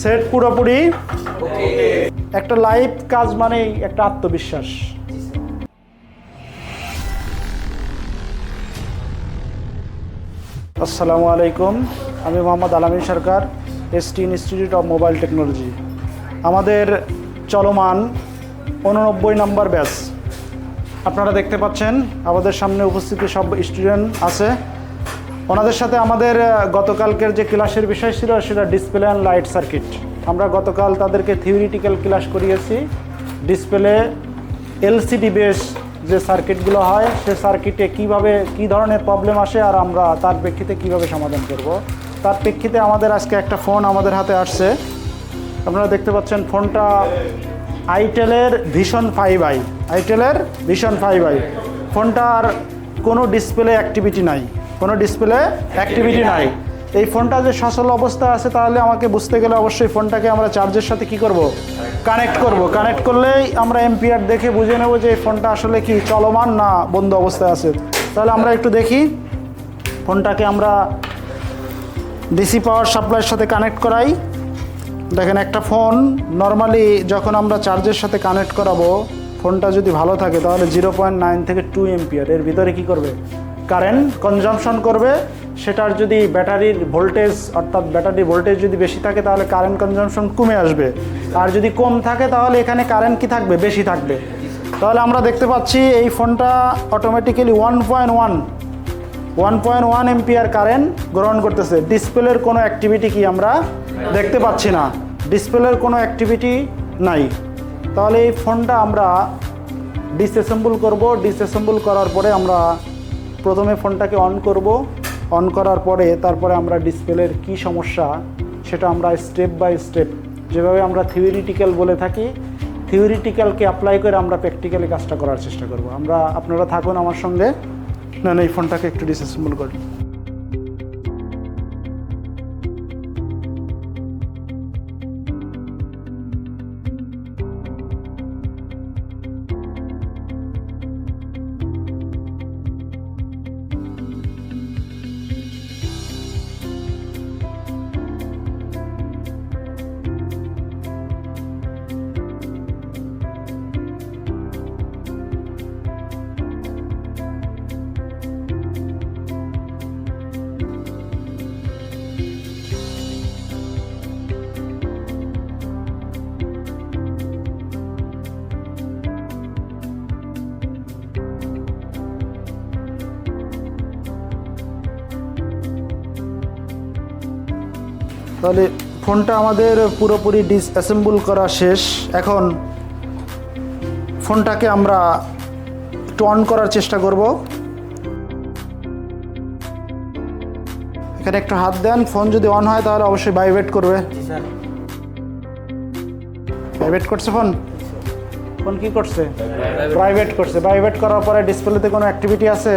Set পুরোপুরি। একটা live কাজ মানেই একটা আত্মবিশ্বাস। আসসালামু আলাইকুম আমি Mohammad Alami Sarkar ST institute of mobile technology আমাদের চলমান উননব্বই নম্বর ব্যাচ। আপনারা দেখতে পাচ্ছেন আমাদের সামনে উপস্থিত সব স্টুডেন্ট আছে। ওনাদের সাথে আমাদের গতকালকের যে ক্লাসের বিষয় ছিল সেটা ডিসপ্লে অ্যান্ড লাইট সার্কিট আমরা গতকাল তাদেরকে থিওরিটিক্যাল ক্লাস করিয়েছি। ডিসপ্লে এলসিডি বেস যে সার্কিটগুলো হয়, সে সার্কিটে কীভাবে, কি ধরনের প্রবলেম আসে আর আমরা তার প্রেক্ষিতে কীভাবে সমাধান করব। তার প্রেক্ষিতে আমাদের আজকে একটা ফোন আমাদের হাতে আসছে। আপনারা দেখতে পাচ্ছেন ফোনটা আইটেলের ভীষণ ফাইভ আই আইটেলের ভিশন ফাইভ আই ফোনটার কোনো ডিসপ্লে অ্যাক্টিভিটি নাই। কোনো ডিসপ্লে অ্যাক্টিভিটি নাই। এই ফোনটা যে সচল অবস্থা আছে, তাহলে আমাকে বুঝতে গেলে অবশ্যই ফোনটাকে আমরা চার্জের সাথে কি করব? কানেক্ট করব। কানেক্ট করলেই আমরা এমপিআর দেখে বুঝে নেব যে এই ফোনটা আসলে কি চলমান না বন্ধ অবস্থায় আছে। তাহলে আমরা একটু দেখি। ফোনটাকে আমরা ডিসি পাওয়ার সাপ্লাইয়ের সাথে কানেক্ট করাই। দেখেন একটা ফোন নর্মালি যখন আমরা চার্জের সাথে কানেক্ট করাবো, ফোনটা যদি ভালো থাকে, তাহলে জিরো পয়েন্ট নাইন থেকে টু এমপিয়ার এর ভিতরে কি করবে? কারেন্ট কনজামশন করবে, সেটার যদি ব্যাটারির ভোল্টেজ অর্থাৎ ব্যাটারির ভোল্টেজ যদি বেশি থাকে, তাহলে কারেন্ট কনজামশন কমে আসবে। আর যদি কম থাকে, তাহলে এখানে কারেন্ট কি থাকবে? বেশি থাকবে। তাহলে আমরা দেখতে পাচ্ছি এই ফোনটা automatically one point one one point one ampere current গ্রহণ করতেছে। ডিসপ্লের কোনো অ্যাক্টিভিটি কি আমরা দেখতে পাচ্ছি না। ডিসপ্লের কোনো অ্যাক্টিভিটি নাই। তাহলে এই ফোনটা আমরা ডিসঅ্যাসেম্বল করব। ডিসঅ্যাসেম্বল করার পরে আমরা প্রথমে ফোনটাকে অন করব। অন করার পরে তারপরে আমরা ডিসপ্লের কি সমস্যা সেটা আমরা স্টেপ বাই স্টেপ যেভাবে আমরা থিওরিটিক্যাল বলে থাকি থিওরিটিক্যালকে অ্যাপ্লাই করে আমরা প্র্যাকটিক্যালি কাজটা করার চেষ্টা করব। আমরা, আপনারা থাকুন আমার সঙ্গে। না না এই ফোনটাকে একটু ডিসঅ্যাসেম্বল করি। তাহলে ফোনটা আমাদের পুরোপুরি ডিসঅ্যাসেম্বল করা শেষ। এখন ফোনটাকে আমরা একটু অন করার চেষ্টা করব। এখানে একটু হাত দেন ফোন যদি অন হয় তাহলে অবশ্যই ভাইব্রেট করবে। ভাইব্রেট করছে ফোন? ফোন কি করছে? প্রাইভেট করছে। প্রাইভেট করার পরে ডিসপ্লেতে কোনো অ্যাক্টিভিটি আছে?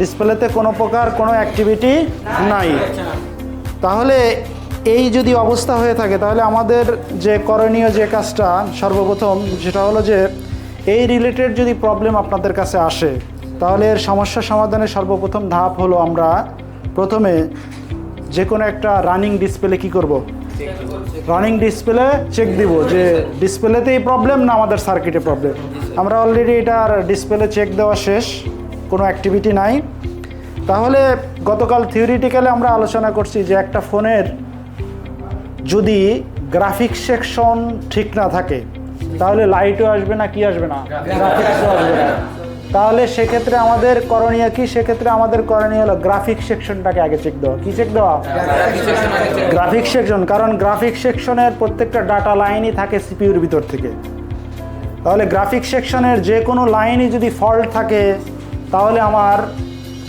ডিসপ্লেতে কোনো প্রকার কোনো অ্যাক্টিভিটি নাই। তাহলে এই যদি অবস্থা হয়ে থাকে, তাহলে আমাদের যে করণীয় যে কাজটা সর্বপ্রথম সেটা হলো যে এই রিলেটেড যদি প্রবলেম আপনাদের কাছে আসে, তাহলে এর সমস্যা সমাধানের সর্বপ্রথম ধাপ হলো আমরা প্রথমে যে কোনো একটা রানিং ডিসপ্লে কি করব? রানিং ডিসপ্লে চেক দিব যে ডিসপ্লেতেই প্রবলেম না আমাদের সার্কিটে প্রবলেম আমরা অলরেডি এটার ডিসপ্লে চেক দেওয়া শেষ, কোনো অ্যাক্টিভিটি নাই। তাহলে গতকাল থিওরিটিক্যালে আমরা আলোচনা করছি যে একটা ফোনের যদি গ্রাফিক সেকশন ঠিক না থাকে তাহলে লাইটও আসবে না কি আসবে না? গ্রাফিক্সও আসবে না। তাহলে সেক্ষেত্রে আমাদের করণীয় কি? সেক্ষেত্রে আমাদের করণীয় হলো গ্রাফিক সেকশনটাকে আগে চেক দেওয়া। কি চেক দেওয়া? গ্রাফিক সেকশন কারণ গ্রাফিক সেকশনের প্রত্যেকটা ডাটা লাইনই থাকে সিপিউর ভিতর থেকে। তাহলে গ্রাফিক সেকশনের যে কোনো লাইনই যদি ফল্ট থাকে তাহলে আমার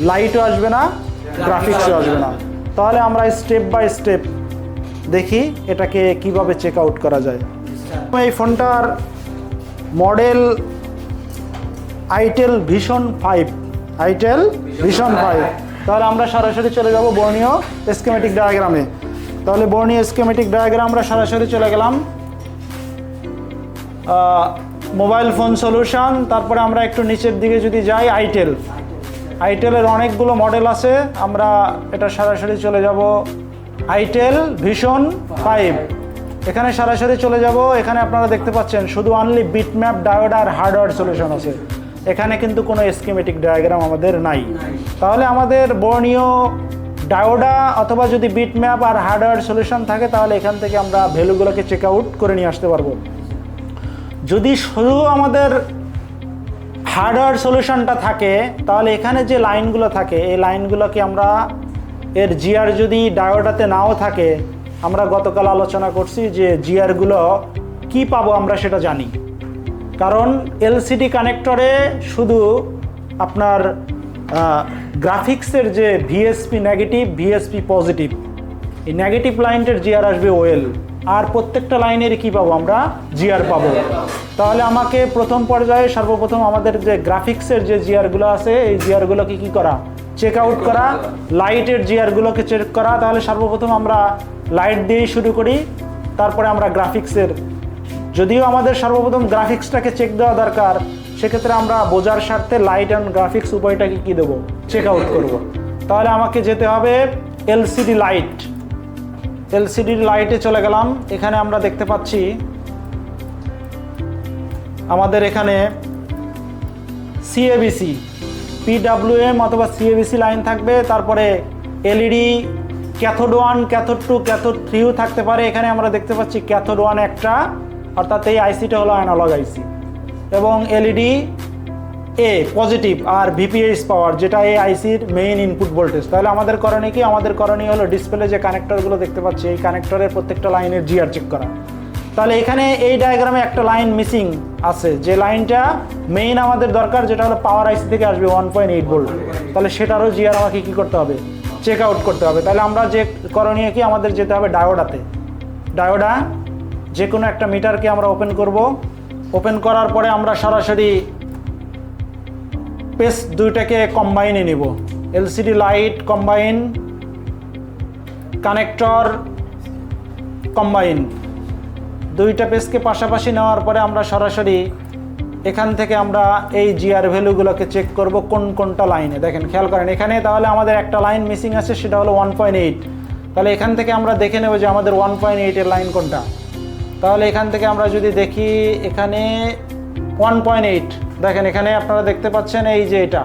লাইটও আসবে না গ্রাফিক্সও আসবে না। তাহলে আমরা স্টেপ বাই স্টেপ দেখি এটাকে কীভাবে চেক আউট করা যায়। এই ফোনটার model itel vision five itel vision five তাহলে আমরা সরাসরি চলে যাব বর্ণীয় স্কেমেটিক ডায়াগ্রামে তাহলে বর্ণীয় স্কেমেটিক ডায়াগ্রাম আমরা সরাসরি চলে গেলাম। মোবাইল ফোন সলিউশন তারপরে আমরা একটু নিচের দিকে যদি যাই আইটেল আইটেলের অনেকগুলো মডেল আছে। আমরা এটা সরাসরি চলে যাব। আইটেল ভীষণ ফাইভ এখানে সরাসরি চলে যাব। এখানে আপনারা দেখতে পাচ্ছেন, শুধু অনলি বিটম্যাপ ডায়োড আর হার্ডওয়্যার সলিউশন আছে। এখানে কিন্তু কোনো স্কিমেটিক ডায়াগ্রাম আমাদের নাই। তাহলে আমাদের বর্ণীয় ডায়োডা অথবা যদি বিটম্যাপ আর হার্ডওয়্যার সলিউশন থাকে, তাহলে এখান থেকে আমরা ভ্যালুগুলোকে চেক আউট করে নিয়ে আসতে পারব। যদি শুধু আমাদের হার্ডওয়্যার সলিউশনটা থাকে, তাহলে এখানে যে লাইনগুলো থাকে, এই লাইনগুলোকে আমরা এর জিআর যদি ডায়োডাতে নাও থাকে, আমরা গতকাল আলোচনা করছি যে জিআরগুলো কি পাবো আমরা সেটা জানি। কারণ এলসিডি কানেক্টরে শুধু আপনার গ্রাফিক্সের যে ভিএসপি নেগেটিভ ভিএসপি পজিটিভ এই নেগেটিভ লাইনটার জিআর আসবে ওয়েল। আর প্রত্যেকটা লাইনের কি পাবো আমরা? জিআর পাবো। তাহলে আমাকে প্রথম পর্যায়ে সর্বপ্রথম আমাদের যে গ্রাফিক্সের যে জিআরগুলো আছে, এই জিআরগুলোকে কি করা? চেক আউট করা লাইটের জিআরগুলোকে চেক করা, তাহলে সর্বপ্রথম আমরা লাইট দিয়েই শুরু করি, তারপরে আমরা গ্রাফিক্সের যদিও আমাদের সর্বপ্রথম গ্রাফিক্সটাকে চেক দেওয়া দরকার, সেক্ষেত্রে আমরা বোঝার স্বার্থে লাইট অ্যান্ড গ্রাফিক্স উপায়টাকে কী দেবো? চেক আউট করব। তাহলে আমাকে যেতে হবে এলসিডি লাইট এলসিডি লাইটে চলে গেলাম। এখানে আমরা দেখতে পাচ্ছি আমাদের এখানে সিএবিসি পিডাব্লিউএম অথবা সিএবিসি লাইন থাকবে। তারপরে LED cathode one cathode two cathode থ্রিও থাকতে পারে। এখানে আমরা দেখতে পাচ্ছি ক্যাথোড ওয়ান একটা, অর্থাৎ এই আইসিটা হলো অ্যানালগ আইসি এবং এলইডি এ পজিটিভ আর ভিপিএইচ পাওয়ার যেটা এই আইসির মেইন ইনপুট ভোল্টেজ তাহলে আমাদের করণীয় কি? আমাদের করণীয় হলো ডিসপ্লে যে কানেক্টরগুলো দেখতে পাচ্ছি, এই কানেক্টরের প্রত্যেকটা লাইনের জিআর চেক করা। তাহলে এখানে এই ডায়াগ্রামে একটা লাইন মিসিং আছে। যে লাইনটা মেইন আমাদের দরকার, যেটা হলো পাওয়ার আইসি থেকে আসবে ওয়ান পয়েন্ট এইট ভোল্ট তাহলে সেটারও জিআর আমাকে কী করতে হবে? চেক আউট করতে হবে। তাহলে আমরা যে করণীয় কি? আমাদের যেতে হবে ডায়োডাতে। ডায়োডা যে কোনো একটা মিটারকে আমরা ওপেন করব। ওপেন করার পরে আমরা সরাসরি পেস দুইটাকে কম্বাইনে নিব। LCD light combine connector combine দুইটা পেজকে পাশাপাশি নেওয়ার পরে আমরা সরাসরি এখান থেকে আমরা এই জিআর ভ্যালুগুলোকে চেক করব কোন কোনটা লাইনে দেখেন, খেয়াল করেন, এখানে তাহলে আমাদের একটা লাইন মিসিং আছে, সেটা হলো ওয়ান পয়েন্ট এইট তাহলে এখান থেকে আমরা দেখে নেব যে আমাদের ওয়ান পয়েন্ট এইটের লাইন কোনটা। তাহলে এখান থেকে আমরা যদি দেখি, এখানে ওয়ান পয়েন্ট এইট দেখেন এখানে আপনারা দেখতে পাচ্ছেন এই যে এটা।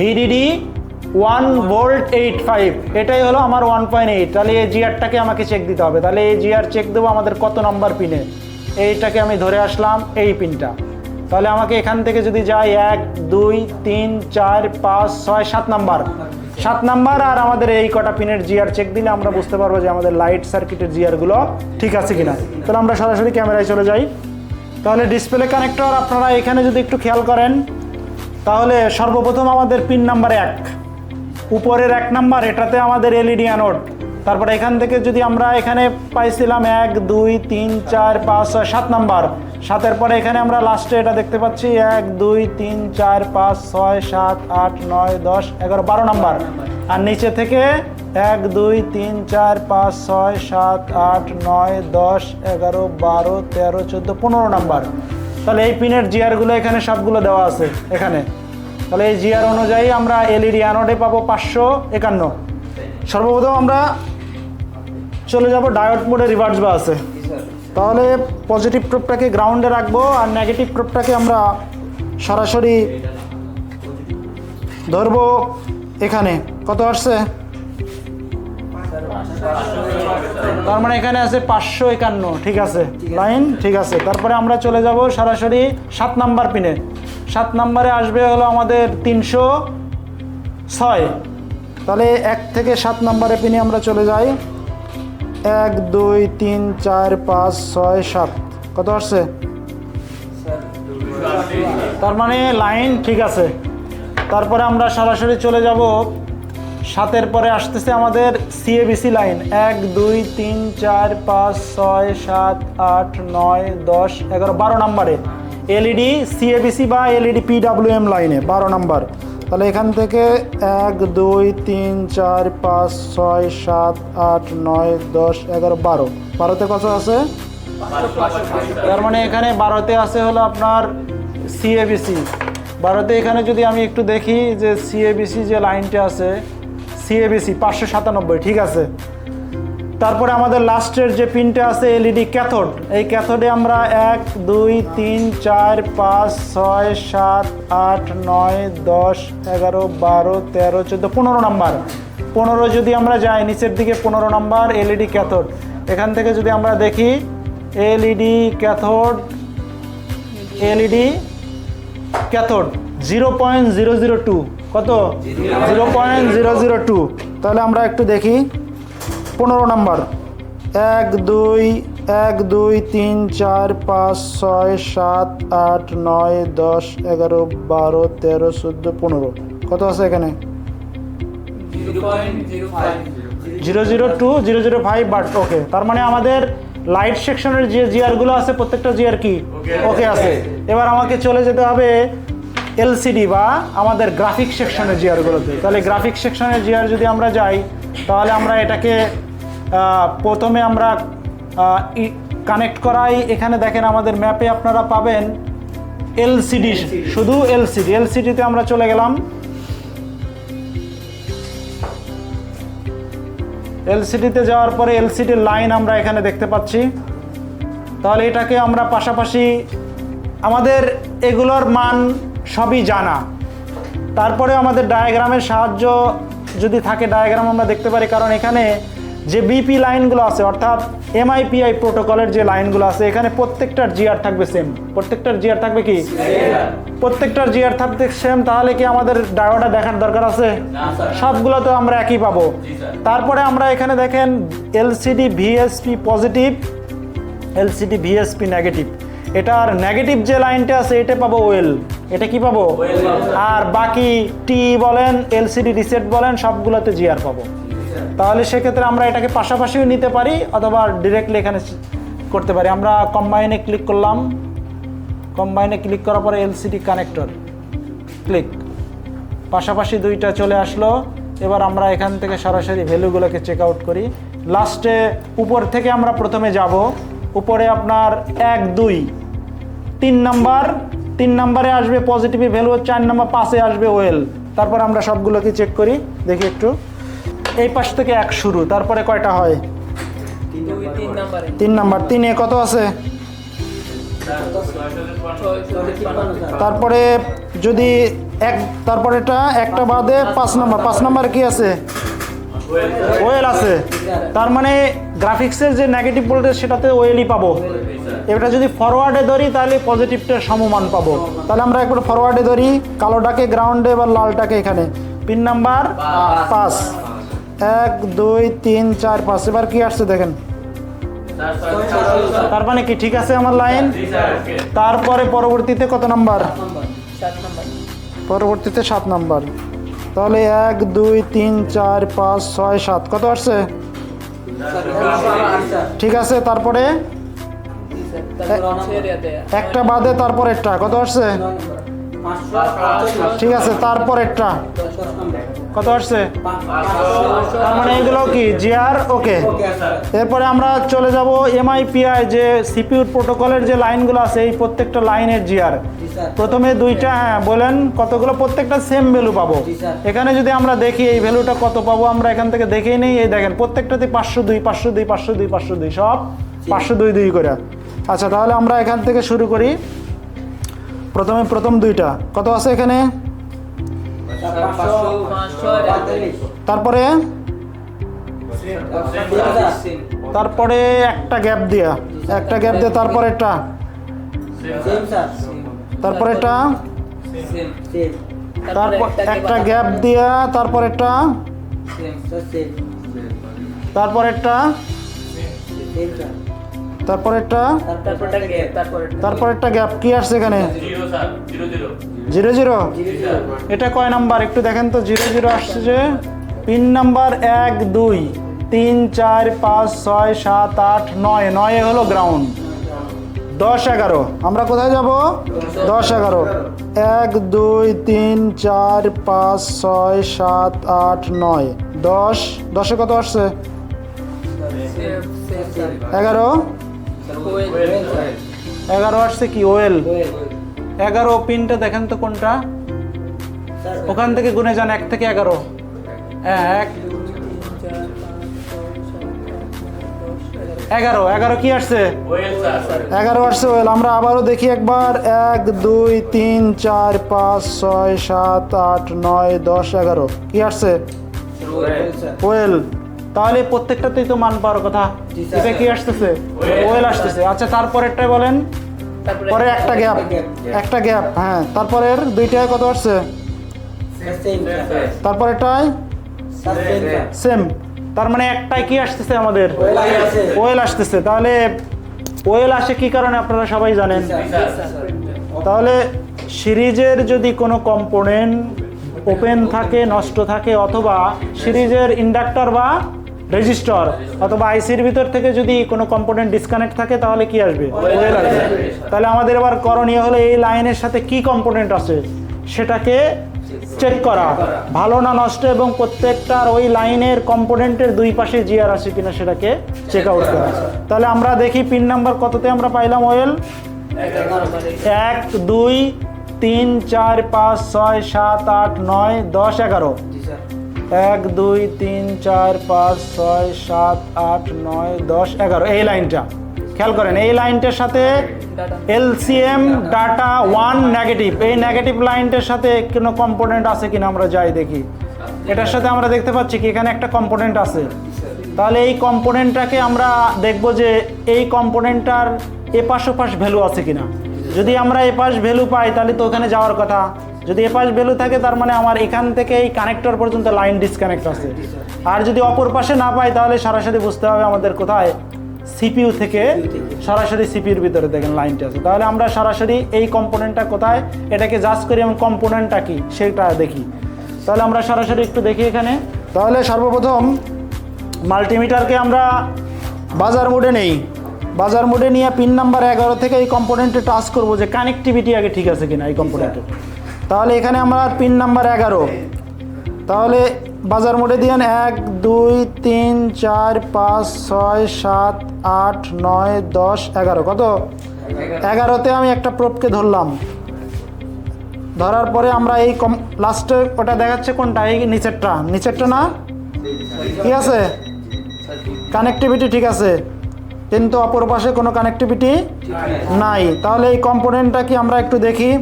VDD one volt eight five এটাই হলো আমার ওয়ান পয়েন্ট এইট তাহলে এই জিআরটাকে আমাকে চেক দিতে হবে। তাহলে এই জিআর চেক দেবো আমাদের কত নম্বর পিনে এইটাকে আমি ধরে আসলাম এই পিনটা তাহলে আমাকে এখান থেকে যদি যাই এক, দুই, তিন, চার, পাঁচ, ছয়, সাত নাম্বার সাত নাম্বার আর আমাদের এই কটা পিনের জিআর চেক দিলে আমরা বুঝতে পারব যে আমাদের লাইট সার্কিটের জিআরগুলো ঠিক আছে কিনা। তাহলে আমরা সরাসরি ক্যামেরায় চলে যাই। তাহলে ডিসপ্লে কানেক্টর আপনারা এখানে যদি একটু খেয়াল করেন, তাহলে সর্বপ্রথম আমাদের পিন নাম্বার এক। উপরের এক নাম্বার এটাতে আমাদের এলইডি অ্যানোড তারপরে এখান থেকে যদি আমরা এখানে পাইছিলাম এক, দুই, তিন, চার, পাঁচ, ছয়, সাত নাম্বার সাতের পরে এখানে আমরা লাস্টে এটা দেখতে পাচ্ছি, এক, দুই, তিন, চার, পাঁচ, ছয়, সাত, আট, নয়, দশ, এগারো, বারো নাম্বার আর নিচে থেকে এক, দুই, তিন, চার, পাঁচ, ছয়, সাত, আট, নয়, দশ, এগারো, বারো, তেরো, চোদ্দ, পনেরো নাম্বার। তাহলে এই পিনের জিয়ারগুলো এখানে সবগুলো দেওয়া আছে, এখানে। তাহলে এই জিয়ার অনুযায়ী আমরা এলইডি অ্যানোডে পাবো পাঁচশো একান্ন। সর্বপ্রথম আমরা চলে যাব ডায়োড মোডে রিভার্স বা আছে। তাহলে পজিটিভ প্রোপটাকে গ্রাউন্ডে রাখব আর নেগেটিভ প্রোপটাকে আমরা সরাসরি ধরবো এখানে। কত আসছে? তার মানে এখানে আছে পাঁচশো একান্ন, ঠিক আছে? লাইন, ঠিক আছে। তারপরে আমরা চলে যাব সরাসরি সাত নাম্বার পিনে। সাত নাম্বারে আসবে হলো আমাদের তিনশো ছয়। তাহলে এক থেকে সাত নাম্বারে পিনে আমরা চলে যাই। এক, দুই, তিন, চার, পাঁচ, ছয়, সাত। কত আসছে? তার মানে লাইন ঠিক আছে। তারপরে আমরা সরাসরি চলে যাব সাতের পরে আসতেছে আমাদের সিএবিসি লাইন এক, দুই, তিন, চার, পাঁচ, ছয়, সাত, আট, নয়, দশ, এগারো, বারো নাম্বারে এলইডি সিএবিসি বা এলইডি পিডাব্লিউএম লাইনে বারো নাম্বার। তাহলে এখান থেকে এক, দুই, তিন, চার, পাঁচ, ছয়, সাত, আট, নয়, দশ, এগারো, বারো। বারোতে কত আছে? তার মানে এখানে বারোতে আছে হলো আপনার সিএবিসি বারোতে এখানে যদি আমি একটু দেখি যে সিএবিসি যে লাইনটা আছে সিএবিসি, পাঁচশো সাতানব্বই, ঠিক আছে? তারপরে আমাদের লাস্টের যে পিনটা আছে, এলইডি ক্যাথোড, এই ক্যাথোডে আমরা এক, দুই, তিন, চার, পাঁচ, ছয়, সাত, আট, নয়, দশ, এগারো, বারো, তেরো, চোদ্দ, পনেরো নাম্বার। পনেরো যদি আমরা যাই, নিচের দিকে পনেরো নাম্বার, এলইডি ক্যাথোড। এখান থেকে যদি আমরা দেখি, LED cathode LED cathode, zero point zero zero two. কত? Zero point zero zero two. তাহলে আমরা একটু দেখি। পনেরো নম্বর। এক দুই এক দুই তিন চার পাঁচ ছয় সাত আট নয় দশ এগারো বারো তেরো চোদ্দ পনেরো। কত আছে এখানে? Zero zero two zero zero five but okay. তার মানে আমাদের লাইট সেকশনের যে জিয়ারগুলো আছে প্রত্যেকটা জিয়ার কি? ওকে আছে। এবার আমাকে চলে যেতে হবে এলসিডি বা আমাদের গ্রাফিক সেকশনের জিয়ারগুলোতে তাহলে গ্রাফিক সেকশনের জিয়ার যদি আমরা যাই, তাহলে আমরা এটাকে প্রথমে আমরা কানেক্ট করাই। এখানে দেখেন আমাদের ম্যাপে আপনারা পাবেন এলসিডি, শুধু এলসিডি। এলসিডিতে আমরা চলে গেলাম। এলসিডিতে যাওয়ার পরে এলসিডির লাইন আমরা এখানে দেখতে পাচ্ছি। তাহলে এটাকে আমরা পাশাপাশি আমাদের এগুলোর মান সবই জানা। তারপরে আমাদের ডায়াগ্রামের সাহায্য যদি থাকে ডায়াগ্রাম আমরা দেখতে পারি। কারণ এখানে যে বিপি লাইনগুলো আছে অর্থাৎ এমআইপিআই প্রোটোকলের যে লাইনগুলো আছে এখানে প্রত্যেকটার জিআর থাকবে সেম প্রত্যেকটার জিআর থাকবে কি? প্রত্যেকটার জিআর থাকবে সেম তাহলে কি আমাদের ডায়োটা দেখার দরকার আছে? সবগুলো তো আমরা একই পাবো। তারপরে আমরা এখানে দেখেন LCD VSP positive LCD VSP negative এটার নেগেটিভ যে লাইনটা আছে এটা পাবো ওয়েল এটা কি পাবো? আর বাকি টি বলেন এলসিডি রিসেট বলেন, সবগুলোতে জিআর পাবো। তাহলে সেক্ষেত্রে আমরা এটাকে পাশাপাশিও নিতে পারি, অথবা ডিরেক্টলি এখানে করতে পারি। আমরা কম্বাইনে ক্লিক করলাম। কম্বাইনে ক্লিক করার পরে এলসিডি কানেক্টর ক্লিক পাশাপাশি দুইটা চলে আসলো। এবার আমরা এখান থেকে সরাসরি ভ্যালুগুলোকে চেক আউট করি লাস্টে উপর থেকে আমরা প্রথমে যাব। উপরে আপনার এক, দুই, তিন নাম্বার তিন নাম্বারে আসবে পজিটিভ ভ্যালু চার, নাম্বার পাশে আসবে ওয়েল তারপর আমরা সবগুলোকে চেক করি, দেখি একটু। এই পাশ থেকে এক শুরু, তারপরে কয়টা হয়? তিন নাম্বারে, তিনে কত আছে? তারপরে যদি এক, তারপরেটা একটা বাদে পাঁচ নাম্বার পাঁচ নাম্বার কি আছে? ওয়েল আছে। তার মানে গ্রাফিক্সের যে নেগেটিভ ভোল্টেজ সেটাতে ওয়েলই পাবো। এটা যদি ফরওয়ার্ডে ধরি তাহলে পজিটিভটার সমমান পাবো। তাহলে আমরা একবার ফরওয়ার্ডে ধরি কালোটাকে গ্রাউন্ডে এবার লালটাকে এখানে। পিন নাম্বার পাঁচ। এক দুই তিন চার পাঁচ। এবার কি আসছে দেখেন? তার মানে কি ঠিক আছে আমার লাইন তারপরে পরবর্তীতে কত নাম্বার? পরবর্তীতে সাত নাম্বার। তাহলে এক দুই তিন চার পাঁচ ছয় সাত। কত আসছে? ঠিক আছে তারপরে? একটা বাদে তারপর একটা। কত আসছে? ঠিক আছে তারপর একটা। কত আসছে? তার মানে এগুলো কি? জিআর ওকে এরপরে আমরা চলে যাব এমআইপিআই যে সিপিউ প্রোটোকলের যে লাইনগুলো আছে এই প্রত্যেকটা লাইনের জিআর প্রথমে দুইটা হ্যাঁ বলেন কতগুলো? প্রত্যেকটা সেম ভ্যালু পাবো। এখানে যদি আমরা দেখি এই ভ্যালুটা কত পাবো আমরা এখান থেকে দেখেই নেই। এই দেখেন প্রত্যেকটাতে পাঁচশো দুই পাঁচশো দুই পাঁচশো দুই পাঁচশো দুই সব পাঁচশো দুই দুই করে। আচ্ছা তাহলে আমরা এখান থেকে শুরু করি। প্রথমে প্রথম দুইটা। কত আছে এখানে? তারপরে? তারপরে একটা গ্যাপ দিয়া। একটা গ্যাপ দিয়ে তারপরে একটা তারপরে একটা তারপর একটা গ্যাপ দিয়া তারপর একটা তারপর একটা তারপর একটা? তারপর একটা গ্যাপ। কি আসছে এখানে? জিরো জিরো এটা কয় নাম্বার? একটু দেখেন তো জিরো জিরো আসছে যে? পিন নাম্বার এক দুই তিন চার পাঁচ ছয় সাত আট নয়। নয় হলো গ্রাউন্ড দশ এগারো। আমরা কোথায় যাব? দশ এগারো। এক দুই তিন চার পাঁচ ছয় সাত আট নয়। দশ? দশে কত আসছে? এগারো? এগারো আসছে কি? ওয়েল এগারো পিনটা দেখেন তো কোনটা? ওখান থেকে গুনে যান এক থেকে এগারো। এক এগারো। এগারো কি আসছে? এগারো আসছে ওয়েল আমরা আবারও দেখি একবার। এক দুই তিন চার পাঁচ ছয় সাত আট নয় দশ এগারো। কি আসছে? ওয়েল তাহলে প্রত্যেকটাতেই তো মান পাওয়ার কথা। এটা কি আসতেছে? ওয়েল আসতেছে। আচ্ছা তারপরেরটাই বলেন। তারপরে পরে একটা গ্যাপ একটা গ্যাপ হ্যাঁ। তারপরের দুইটায় কত আসছে? তারপরেরটায়? সেম তার মানে একটাই কি আসতেছে আমাদের? ওয়েল আসতেছে। তাহলে ওয়েল আসে কি কারণে আপনারা সবাই জানেন? তাহলে সিরিজের যদি কোনো কম্পোনেন্ট ওপেন থাকে নষ্ট থাকে অথবা সিরিজের ইন্ডাক্টর বা রেজিস্টর অথবা আইসির ভিতর থেকে যদি কোনো কম্পোনেন্ট ডিসকানেক্ট থাকে তাহলে কি আসবে? তাহলে আমাদের এবার করণীয় হলো এই লাইনের সাথে কি কম্পোনেন্ট আছে? সেটাকে চেক করা। ভালো না নষ্ট এবং প্রত্যেকটার ওই লাইনের কম্পোনেন্টের দুই পাশে জিআর আছে কিনা সেটাকে চেক আউট করা। তাহলে আমরা দেখি পিন নাম্বার কততে আমরা পাইলাম ওয়েল? এক দুই তিন চার পাঁচ ছয় সাত আট নয় দশ এগারো। এক, দুই, তিন, চার, পাঁচ, ছয়, সাত, আট, নয়, দশ, এগারো। এই লাইনটা। খেয়াল করেন, এই লাইনটার সাথে এলসিএম ডাটা ওয়ান নেগেটিভ। এই নেগেটিভ লাইনটার সাথে কোনো কম্পোনেন্ট আছে কিনা আমরা যাই দেখি। এটার সাথে আমরা দেখতে পাচ্ছি কি, এখানে একটা কম্পোনেন্ট আছে। তাহলে এই কম্পোনেন্টটাকে আমরা দেখব যে এই কম্পোনেন্টটার এপাশ ওপাশ ভ্যালু আছে কিনা। যদি আমরা এপাশ ভ্যালু পাই, তাহলে তো ওখানে যাওয়ার কথা। যদি এপাশ ভ্যালু থাকে, তার মানে আমার এখান থেকে এই কানেক্টর পর্যন্ত লাইন ডিসকানেক্ট আছে। আর যদি অপর পাশে না পাই, তাহলে সরাসরি বুঝতে হবে আমাদের কোথায়? সিপিইউ থেকে সরাসরি সিপিউর ভিতরে দেখেন লাইনটা আছে। তাহলে আমরা সরাসরি এই কম্পোনেন্টটা কোথায়? এটাকে জাজ করি এবং কম্পোনেন্টটা কি? সেটা দেখি। তাহলে আমরা সরাসরি একটু দেখি এখানে। তাহলে সর্বপ্রথম মাল্টিমিটারকে আমরা বাজার মোডে নেই। বাজার মোডে নিয়ে পিন নাম্বার এগারো থেকে এই কম্পোনেন্টে টাচ করব যে কানেক্টিভিটি আগে ঠিক আছে কিনা এই কম্পোনেন্টে তাহলে এখানে আমরা পিন নাম্বার এগারো। তাহলে বাজার মোডে দিয়েন এক দুই তিন চার পাঁচ ছয় সাত আট নয় দশ এগারো। কত? এগারোতে আমি একটা প্রোপকে ধরলাম। ধরার পরে আমরা এই কম লাস্টে ওটা দেখাচ্ছে কোনটা? এই নিচেরটা। নিচেরটা না? ঠিক আছে? কানেক্টিভিটি ঠিক আছে। কিন্তু অপর পাশে কোনো কানেক্টিভিটি নাই। তাহলে এই কম্পোনেন্টটা কি আমরা একটু দেখি?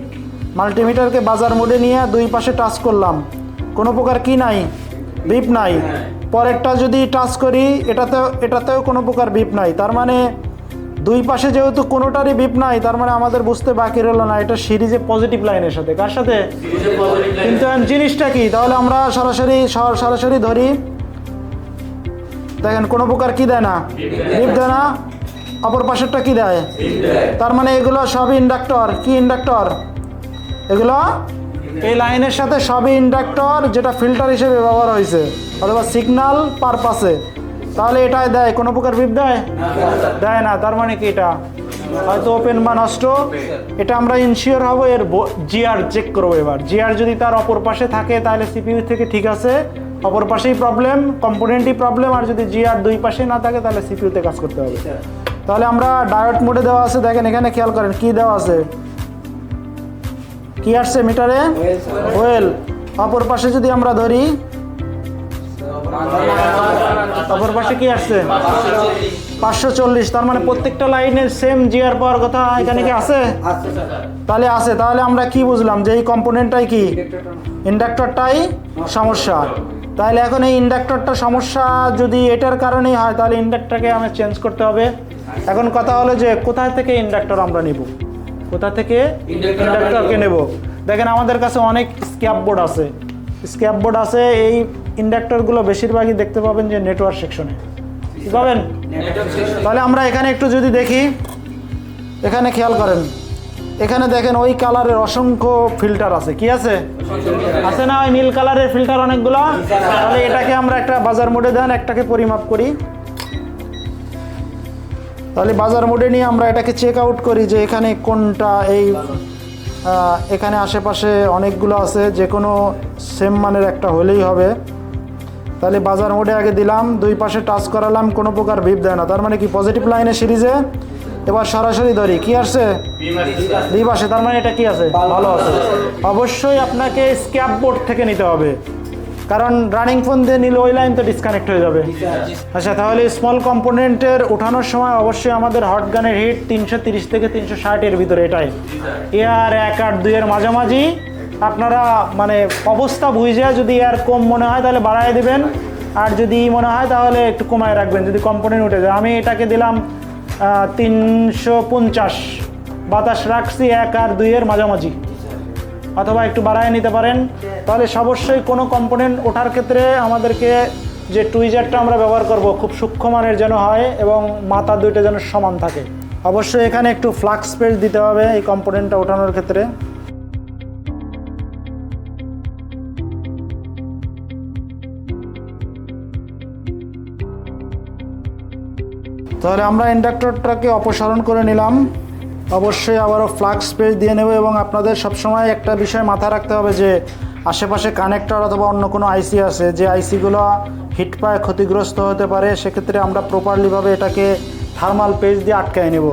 মাল্টিমিটারকে বাজার মোডে নিয়ে দুই পাশে টাচ করলাম। কোনো প্রকার কি নাই বিপ নাই। পরেরটা যদি টাচ করি এটাতেও এটাতেও কোনো প্রকার বিপ নাই। তার মানে দুই পাশে যেহেতু কোনোটারই বিপ নাই তার মানে আমাদের বুঝতে বাকি রইল না। এটা সিরিজে পজিটিভ লাইনের সাথে। কার সাথে? কিন্তু জিনিসটা কি? তাহলে আমরা সরাসরি সর- সরাসরি ধরি। দেখেন কোনো প্রকার কি দেয় না? বিপ দেয় না? অপর পাশেরটা কি দেয়? তার মানে এগুলো সবই ইন্ডাক্টর। কি ইন্ডাক্টর? এগুলো? এই লাইনের সাথে সবই ইন্ডাক্টর যেটা ফিল্টার হিসেবে ব্যবহার হয়েছে অথবা সিগন্যাল পারপাসে। তাহলে এটাই দেয় কোনো প্রকার বিপ দেয়? দেয় না তার মানে কি এটা? হয়তো ওপেন বা নষ্ট। এটা আমরা ইনশিওর হব এর জিআর চেক করব এবার। জিআর যদি তার অপর পাশে থাকে তাহলে সিপিইউ থেকে ঠিক আছে। অপর পাশেই প্রবলেম কম্পোনেন্টই প্রবলেম আর যদি জি আর দুই পাশেই না থাকে তাহলে সিপিইউতে কাজ করতে হবে। তাহলে আমরা ডায়োড মোডে দেওয়া আছে দেখেন এখানে খেয়াল করেন কি দেওয়া আছে? কি আসছে মিটারে? ওয়েল অপর পাশে যদি আমরা ধরি অপর পাশে কি আসছে? পাঁচশো চল্লিশ তার মানে প্রত্যেকটা লাইনের সেম জিয়ার পাওয়ার কথা এখানে কি আছে? তাহলে আছে তাহলে আমরা কি বুঝলাম যে এই কম্পোনেন্টটাই কি? ইন্ডাক্টরটাই সমস্যা। তাহলে এখন এই ইন্ডাক্টরটা সমস্যা যদি এটার কারণেই হয় তাহলে ইন্ডাক্টরকে আমরা চেঞ্জ করতে হবে। এখন কথা হলো যে কোথায় থেকে ইন্ডাক্টর আমরা নিব? কোথা থেকে ইন্ডাক্টরকে নেব। দেখেন আমাদের কাছে অনেক স্ক্যাপ বোর্ড আছে। স্ক্যাপ বোর্ড আছে এই ইন্ডাক্টরগুলো বেশিরভাগই দেখতে পাবেন যে নেটওয়ার্ক সেকশনে কি পাবেন? তাহলে আমরা এখানে একটু যদি দেখি এখানে খেয়াল করেন। এখানে দেখেন ওই কালারের অসংখ্য ফিল্টার আছে। কি আছে? আছে না ওই নীল কালারের ফিল্টার অনেকগুলো? তাহলে এটাকে আমরা একটা বাজার মোডে দেন, একটাকে পরিমাপ করি। তাহলে বাজার মোডে নিয়ে আমরা এটাকে চেক আউট করি যে এখানে কোনটা এই এখানে আশেপাশে অনেকগুলো আছে, যে কোনো সেম মানের একটা হলেই হবে। তাহলে বাজার মোডে আগে দিলাম, দুই পাশে টাচ করালাম, কোনো প্রকার ভিপ দেয় না। তার মানে কি পজিটিভ লাইনে সিরিজে এবার সরাসরি ধরি কি আসছে? ভিপ আসে তার মানে এটা কি আছে? ভালো। আছে। অবশ্যই আপনাকে স্ক্যাপ বোর্ড থেকে নিতে হবে। কারণ রানিং ফোন দিয়ে নিলে ওই লাইন তো ডিসকানেক্ট হয়ে যাবে। আচ্ছা তাহলে স্মল কম্পোনেন্টের ওঠানোর সময় অবশ্যই আমাদের হট গানের হিট তিনশো তিরিশ থেকে তিনশো ষাটের ভিতরে এটাই। এয়ার এক আট দুইয়ের মাঝামাঝি। আপনারা মানে অবস্থা বুঝে যদি এয়ার কম মনে হয় তাহলে বাড়ায় দেবেন। আর যদি মনে হয় তাহলে একটু কমায় রাখবেন যদি কম্পোনেন্ট উঠে যায়। আমি এটাকে দিলাম তিনশো পঞ্চাশ। বাতাস রাখছি এক আর দুইয়ের মাঝামাঝি। অথবা একটু বাড়ায় নিতে পারেন। তাহলে অবশ্যই কোনো কম্পোনেন্ট ওঠার ক্ষেত্রে আমাদেরকে যে টুইজারটা আমরা ব্যবহার করব, খুব সূক্ষ্ম মানের যেন হয় এবং মাথা দুইটা যেন সমান থাকে। অবশ্যই এখানে একটু ফ্লাক্স স্পেস দিতে হবে এই কম্পোনেন্টটা ওঠানোর ক্ষেত্রে। তাহলে আমরা ইন্ডাক্টরটাকে অপসারণ করে নিলাম। অবশ্যই আবারও ফ্লাক্স পেজ দিয়ে নেব এবং আপনাদের সবসময় একটা বিষয় মাথায় রাখতে হবে যে আশেপাশে কানেক্টর অথবা অন্য কোনো আইসি আছে, যে আইসিগুলো হিট পায়, ক্ষতিগ্রস্ত হতে পারে, সেক্ষেত্রে আমরা প্রপারলিভাবে এটাকে থার্মাল পেজ দিয়ে আটকায় নেব।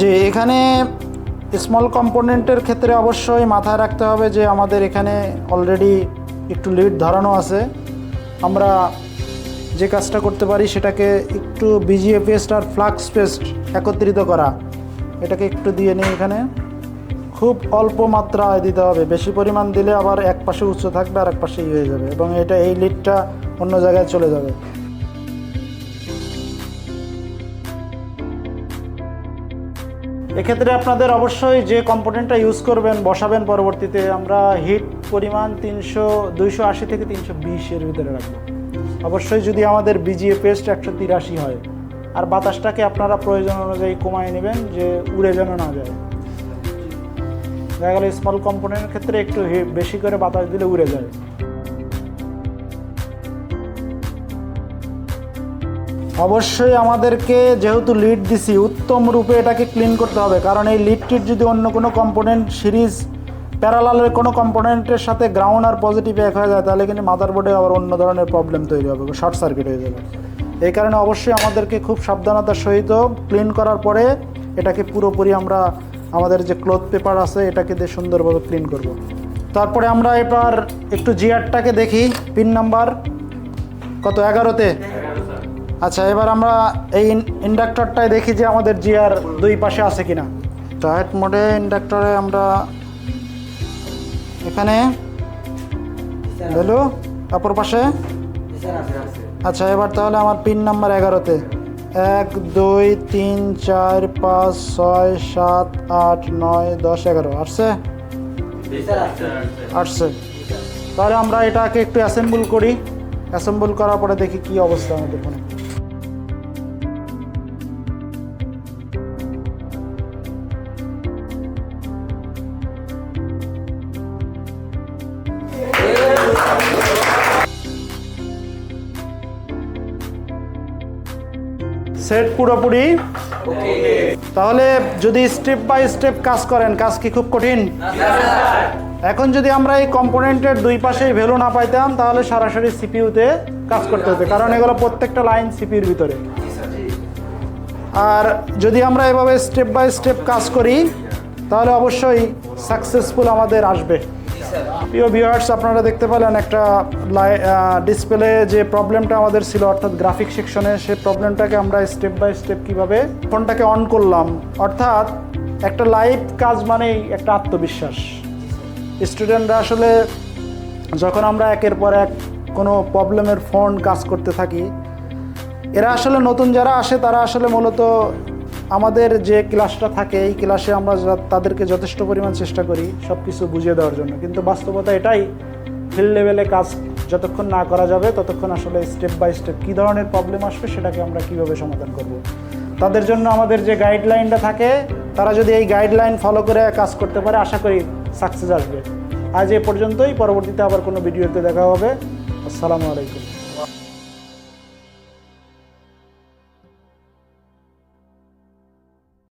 যে এখানে স্মল কম্পোনেন্টের ক্ষেত্রে অবশ্যই মাথায় রাখতে হবে যে আমাদের এখানে অলরেডি একটু লিড ধরানো আছে। আমরা যে কাজটা করতে পারি সেটাকে একটু বিজিএ পেস্ট আর ফ্লাক্স পেস্ট একত্রিত করা। এটাকে একটু দিয়ে নিই এখানে। খুব অল্প মাত্রায় দিতে হবে। বেশি পরিমাণ দিলে আবার এক পাশে উচ্চ থাকবে আর এক পাশে হয়ে যাবে এবং এটা এই লিডটা অন্য জায়গায় চলে যাবে। এক্ষেত্রে আপনাদের অবশ্যই যে কম্পোনেন্টটা ইউজ করবেন, বসাবেন পরবর্তীতে, আমরা হিট পরিমাণ তিনশো, দুইশো আশি থেকে তিনশো বিশের ভিতরে রাখব। অবশ্যই যদি আমাদের বিজিএ পেস্ট একশো তিরাশি হয়, আর বাতাসটাকে আপনারা প্রয়োজন অনুযায়ী কমায় নেবেন, যে উড়ে যেন না যায়। দেখা গেল স্মল কম্পোনেন্টের ক্ষেত্রে একটু বেশি করে বাতাস দিলে উড়ে যায়। অবশ্যই আমাদেরকে যেহেতু লিড দিছি, উত্তম রূপে এটাকে ক্লিন করতে হবে। কারণ এই লিডটির যদি অন্য কোনো কম্পোনেন্ট সিরিজ প্যারালালের কোনো কম্পোনেন্টের সাথে গ্রাউন্ড আর পজিটিভ এক হয়ে যায়, তাহলে কিন্তু মাদারবোর্ডে আবার অন্য ধরনের প্রবলেম তৈরি হবে শর্ট সার্কিট হয়ে যাবে। এই কারণে অবশ্যই আমাদেরকে খুব সাবধানতার সহিত ক্লিন করার পরে এটাকে পুরোপুরি আমরা আমাদের যে ক্লথ পেপার আছে, এটাকে দিয়ে সুন্দরভাবে ক্লিন করব। তারপরে আমরা এবার একটু জিয়ারটাকে দেখি পিন নাম্বার কত? এগারোতে? আচ্ছা এবার আমরা এই ইন্ডাক্টরটাই দেখি যে আমাদের জিয়ার দুই পাশে আছে কিনা। টায়ার মোডে ইন্ডাক্টরে আমরা এখানে হ্যালো অপর পাশে। আচ্ছা এবার তাহলে আমার পিন নাম্বার এগারোতে। এক, দুই, তিন, চার, পাঁচ, ছয়, সাত, আট, নয়, দশ, এগারো। আসছে? আসছে। তাহলে আমরা এটাকে একটু অ্যাসেম্বল করি। অ্যাসেম্বল করার পরে দেখি কি অবস্থা আমাদের ফোনে সেট পুরোপুরি। তাহলে যদি স্টেপ বাই স্টেপ কাজ করেন, কাজ কি খুব কঠিন? এখন যদি আমরা এই কম্পোনেন্টের দুই পাশেই ভ্যালু না পাইতাম, তাহলে সরাসরি সিপিইউতে কাজ করতে হতো, কারণ এগুলো প্রত্যেকটা লাইন সিপিউর ভিতরে। আর যদি আমরা এভাবে স্টেপ বাই স্টেপ কাজ করি, তাহলে অবশ্যই সাকসেসফুল আমাদের আসবে। প্রিয় ভিউয়ার্স আপনারা দেখতে পেলেন একটা ডিসপ্লে যে প্রবলেমটা আমাদের ছিল, অর্থাৎ গ্রাফিক সেকশনে সেই প্রবলেমটাকে আমরা স্টেপ বাই স্টেপ কীভাবে ফোনটাকে অন করলাম। অর্থাৎ একটা লাইভ কাজ মানেই একটা আত্মবিশ্বাস। স্টুডেন্টরা আসলে যখন আমরা একের পর এক কোনো প্রবলেমের ফোন কাজ করতে থাকি, এরা আসলে নতুন যারা আসে, তারা আসলে মূলত আমাদের যে ক্লাসটা থাকে, এই ক্লাসে আমরা তাদেরকে যথেষ্ট পরিমাণ চেষ্টা করি সব কিছু বুঝিয়ে দেওয়ার জন্য। কিন্তু বাস্তবতা এটাই ফিল্ড লেভেলে কাজ যতক্ষণ না করা যাবে, ততক্ষণ আসলে স্টেপ বাই স্টেপ কী ধরনের প্রবলেম আসবে সেটাকে আমরা কীভাবে সমাধান করব। তাদের জন্য আমাদের যে গাইডলাইনটা থাকে, তারা যদি এই গাইডলাইন ফলো করে কাজ করতে পারে, আশা করি সাকসেস আসবে। আজ এ পর্যন্তই, পরবর্তীতে আবার কোনো ভিডিওতে দেখা হবে। আসসালামু আলাইকুম।